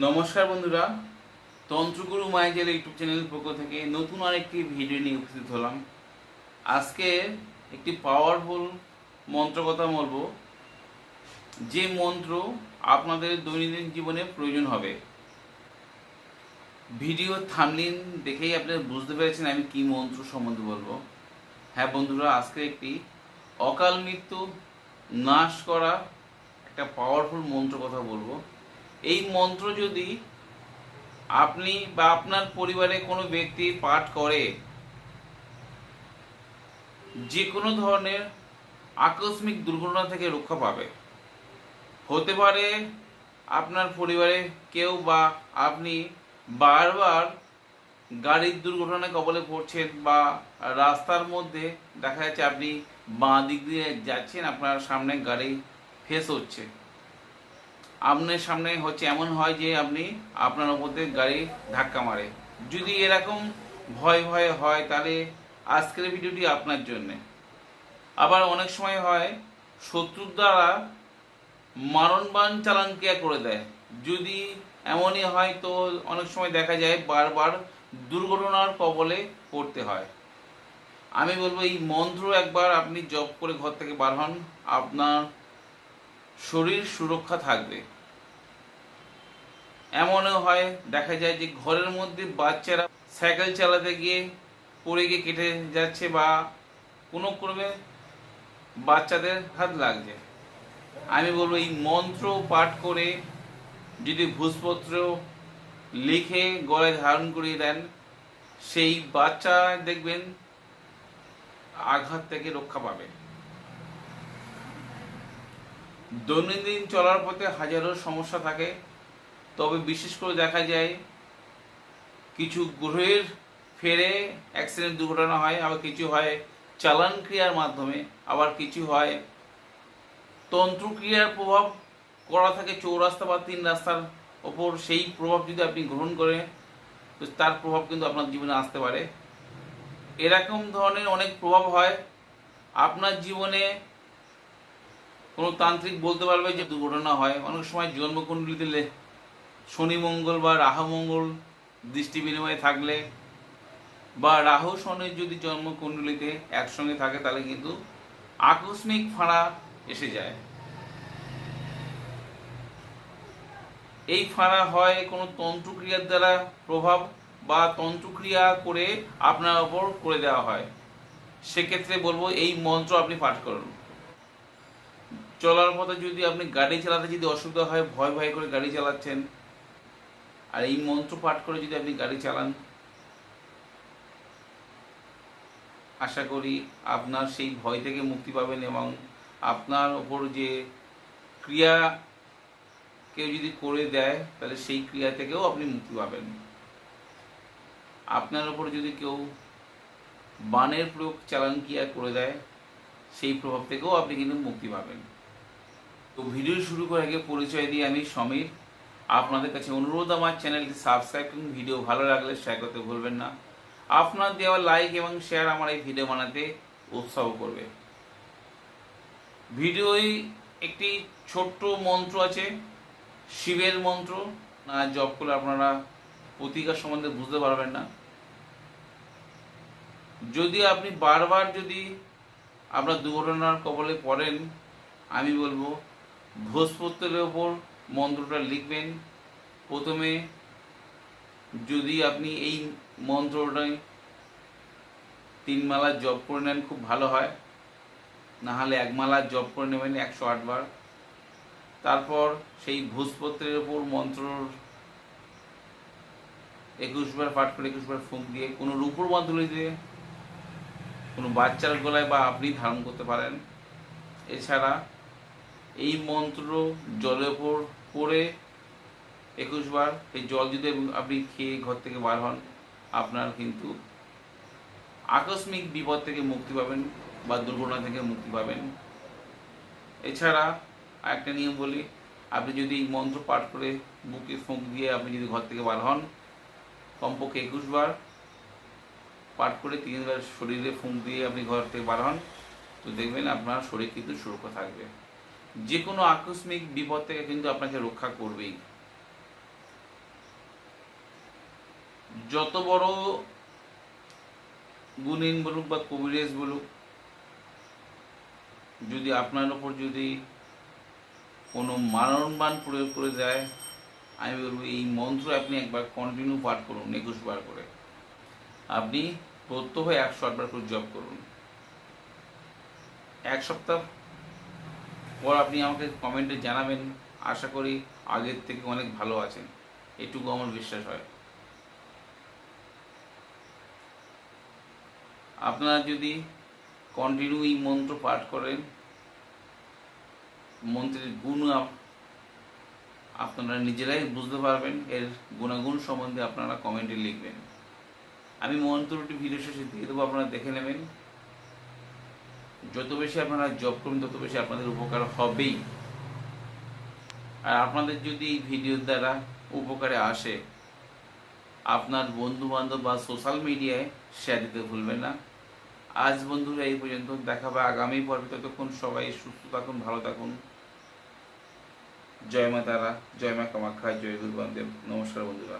নমস্কার বন্ধুরা, তন্ত্রগুরু মায়াজের ইউটিউব চ্যানেলের পক্ষ থেকে নতুন আরেকটি ভিডিও নিয়ে উপস্থিত হলাম। আজকে একটি পাওয়ারফুল মন্ত্র কথা বলব। যে মন্ত্র আপনাদের দৈনন্দিন জীবনে প্রয়োজন হবে। ভিডিও থামলিন দেখেই আপনারা বুঝতে পেরেছেন আমি কি মন্ত্র সম্বন্ধে বলব। হ্যাঁ বন্ধুরা, আজকে একটি অকাল মৃত্যু নাশ করা একটা পাওয়ারফুল মন্ত্র কথা বলব। এই মন্ত্র যদি আপনি বা আপনার পরিবারে কোনো ব্যক্তি পাঠ করে যে কোনো ধরনের আকস্মিক দুর্ঘটনা থেকে রক্ষা পাবে। হতে পারে আপনার পরিবারে কেউ বা আপনি বারবার গাড়ির দুর্ঘটনায় কবলে পড়ছেন বা রাস্তার মধ্যে দেখা যাচ্ছে আপনি বাঁ দিক দিয়ে যাচ্ছেন, আপনার সামনে গাড়ি ফেস হচ্ছে। আপনার সামনে হচ্ছে এমন হয় যে আপনি আপনার ওপর গাড়ি ধাক্কা মারে। যদি এরকম ভয় ভয় হয়, তাহলে আজকের ভিডিওটি আপনার জন্যে। আবার অনেক সময় হয়, শত্রুর দ্বারা মারণবান চালান ক্রিয়া করে দেয়। যদি এমনই হয়, তো অনেক সময় দেখা যায় বারবার দুর্ঘটনার কবলে পড়তে হয়। আমি বলব, এই মন্ত্র একবার আপনি জপ করে ঘর থেকে বার হন। আপনার শরীর সুরক্ষা থাকবে। এমনও হয়, দেখা যায় যে ঘরের মধ্যে বাচ্চারা সাইকেল চালাতে গিয়ে পড়ে গিয়ে কেটে যাচ্ছে বা কোনো ক্রমে বাচ্চাদের হাত লাগছে। আমি বলব এই মন্ত্র পাঠ করে যদি ভূষপত্র লিখে গলায় ধারণ করিয়ে দেন, সেই বাচ্চা দেখবেন আঘাত থেকে রক্ষা পাবে। দৈনন্দিন চলার পথে হাজারো সমস্যা থাকে। তবে বিশেষ করে দেখা যায় কিছু গ্রহের ফেরে অ্যাক্সিডেন্ট দুর্ঘটনা হয়, আবার কিছু হয় চালান ক্রিয়ার মাধ্যমে, আবার কিছু হয় তন্ত্রক্রিয়ার প্রভাব করা থাকে চৌরাস্তা বা তিন রাস্তার ওপর, সেই প্রভাব যদি আপনি গ্রহণ করেন, তো তার প্রভাব কিন্তু আপনার জীবনে আসতে পারে। এরকম ধরনের অনেক প্রভাব হয়। আপনার জীবনে কোনো তান্ত্রিক বলতে পারবে যে দুর্ঘটনা হয়। অনেক সময় জন্মকুণ্ডলিতে শনি মঙ্গল বা রাহু মঙ্গল দৃষ্টি বিনিময়ে থাকলে বা রাহু শনির যদি জন্মকুণ্ডলিতে একসঙ্গে থাকে, তাহলে কিন্তু আকস্মিক ফাঁড়া এসে যায়। এই ফাঁড়া হয় কোনো তন্ত্রক্রিয়ার দ্বারা প্রভাব বা তন্ত্রক্রিয়া করে আপনার ওপর করে দেওয়া হয়। সেক্ষেত্রে বলব এই মন্ত্র আপনি পাঠ করুন। চলার পথে যদি আপনি গাড়ি চালাতে যদি অসুবিধা হয়, ভয় ভয় করে গাড়ি চালাচ্ছেন আর এই মন্ত্র পাঠ করে যদি আপনি গাড়ি চালান, আশা করি আপনার সেই ভয় থেকে মুক্তি পাবেন এবং আপনার ওপর যে ক্রিয়া কেউ যদি করে দেয়, তাহলে সেই ক্রিয়া থেকেও আপনি মুক্তি পাবেন। আপনার ওপর যদি কেউ বানের প্রয়োগ চালান ক্রিয়া করে দেয়, সেই প্রভাব থেকেও আপনি কিন্তু মুক্তি পাবেন। তো ভিডিও শুরু করার আগে পরিচয় দিয়ে আমি সমীর। আপনাদের কাছে অনুরোধ, আমার চ্যানেলটি সাবস্ক্রাইব করুন। ভিডিও ভালো লাগলে শেয়ার করতে ভুলবেন না। আপনার দেওয়া লাইক এবং শেয়ার আমার এই ভিডিও বানাতে উৎসাহ করবে। ভিডিওয় একটি ছোট্ট মন্ত্র আছে, শিবের মন্ত্র। না জপ করলে আপনারা প্রতিকার সম্বন্ধে বুঝতে পারবেন না। যদি আপনি বারবার যদি আপনার দুর্ঘটনার কবলে পড়েন, আমি বলব, ভোজপত্রের ওপর মন্ত্রটা লিখবেন। প্রথমে যদি আপনি এই মন্ত্রটাই তিন মালা জপ করে নেন, খুব ভালো হয়। না হলে এক মালা জপ করে নেবেন একশো আটবার তারপর সেই ভোজপত্রের ওপর মন্ত্র একুশ বার পাঠ করে একুশ বার ফুঁক দিয়ে কোনো রূপর মাধ্যমে দিয়ে কোনো বাচ্চার গলায় বা আপনি ধারণ করতে পারেন। এছাড়া এই মন্ত্র জলের ওপর পড়ে একুশ বার এই জল যদি আপনি খেয়ে ঘর থেকে বার হন, আপনার কিন্তু আকস্মিক বিপদ থেকে মুক্তি পাবেন বা দুর্ঘটনা থেকে মুক্তি পাবেন। এছাড়া একটা নিয়ম বলি, আপনি যদি এই মন্ত্র পাঠ করে বুকে ফোঁক দিয়ে আপনি যদি ঘর থেকে বার হন, কমপক্ষে একুশ বার পাঠ করে তিনবার শরীরে ফুঁক দিয়ে আপনি ঘর থেকে বার হন, তো দেখবেন আপনার শরীর কিন্তু সুরক্ষা থাকবে। যে কোনো আকস্মিক বিপদ থেকে কিন্তু আপনাকে রক্ষা করবেই। যত বড় গুণিন বলুক বা কবিরেজ বলুক, যদি আপনার ওপর যদি কোনো মারণবান প্রয়োগ করে দেয় আমি বলব এই মন্ত্র আপনি একবার কন্টিনিউ পাঠ করুন, একুশ বার করে। আপনি প্রত্যহ একশো আটবার করে জব করুন। এক সপ্তাহ পর আপনি আমাকে কমেন্টে জানাবেন। আশা করি আগের থেকে অনেক ভালো আছেন। এটুকু আমার বিশ্বাস হয়। আপনারা যদি কন্টিনিউ এই মন্ত্র পাঠ করেন, মন্ত্রের গুণ আপ- আপনারা নিজেরাই বুঝতে পারবেন। এর গুণাগুণ সম্বন্ধে আপনারা কমেন্টে লিখবেন। আমি মন্ত্রটি ভিডিও শেষে দিয়ে দেবো, আপনারা দেখে নেবেন। যত বেশি আপনারা জব করবেন, তত বেশি আপনাদের উপকার হবেই। আর আপনাদের যদি এই ভিডিওর দ্বারা উপকারে আসে, আপনার বন্ধু বান্ধব বা সোশ্যাল মিডিয়ায় শেয়ার দিতে ভুলবেন না। আজ বন্ধুরা এই পর্যন্ত দেখাবে আগামী পর্বে। ততক্ষণ সবাই সুস্থ থাকুন, ভালো থাকুন। জয় মা তারা, জয় মা কামাখ্যা, জয় গুরু নমস্কার বন্ধুরা।